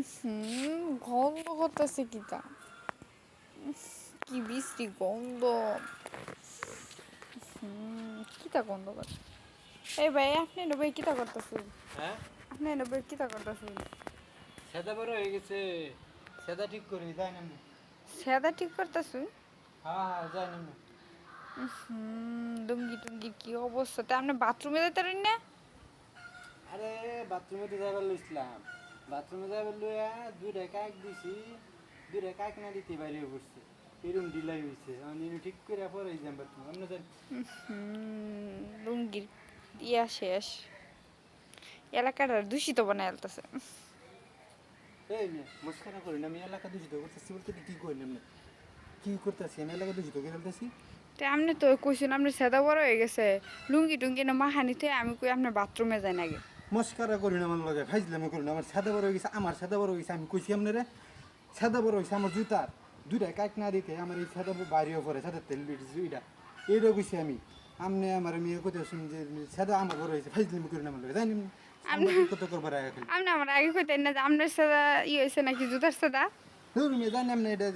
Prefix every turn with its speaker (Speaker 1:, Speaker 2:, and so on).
Speaker 1: হুম গন্ধ করতেছে উফ, কি বিশ্রী গন্ধ। হুম কিটা গন্ধ করে? এই ভাই আপনি ভাই কিটা করতেছেন?
Speaker 2: হ্যাঁ?
Speaker 1: আপনি ভাই কিটা করতেছেন?
Speaker 2: সেদা বড় হয়ে গেছে। সেদা ঠিক করি যাই না
Speaker 1: সেদা ঠিক করতেছেন?
Speaker 2: হ্যাঁ হ্যাঁ যাই না
Speaker 1: হুম ডুঙ্গি টুঙ্গি কি অবস্থা? তা আপনি বাথরুমে যেতে পারেন না?
Speaker 2: আরে বাথরুমে তো যাবার লইছিলাম। বাথরুমে যাবার লইয়া দুইটা কাক দিছি দুইটা কাক না দিতে বাইরে পড়ছে এরকম ডিলাই হয়েছে আমি ঠিক করে পরে যাম বাথরুম যাই
Speaker 1: হুম লুঙ্গির ইয়া শেষ। এলাকাটা দূষিত বানায় আলতেছে।
Speaker 2: এই মস্কারা করি না আমি এলাকা দূষিত করতেছি বলতে কি করি না? কি করতেছি? আমি এলাকা দূষিত করে ফেলতেছি?
Speaker 1: তো আপনি তো কইছেন আপনি সেদা বড় হয়ে গেছে। লুঙ্গি টুঙ্গি না মাহানিতে আমি কই আপনার বাথরুমে যাই না নাকি
Speaker 2: মস্কারা করি না আমার লগে ফাইজলামি করি না। আমার সাদা বড় হয়ে গেছে আমার সাদা বড় হয়ে গেছে আমি কইছি আপনারে সাদা বড় হয়েছে আমার জুতার দুইটা কাক না দিতে আমার এই সাদা বাড়িও পরে সাদা তেল বেটেছে দুইটা এইটা কইছি আমি আমনে আমার মেয়ে কত শুনি যে সাদা আমার বড় হয়েছে ফাইজলামি করি না আমার লগে জানি কত করবার আগে
Speaker 1: আপনি আমার আগে কইতেন না যে আপনার সেদা ই হয়েছে নাকি জুতার সেদা?
Speaker 2: ধরুন জানি আপনি এটা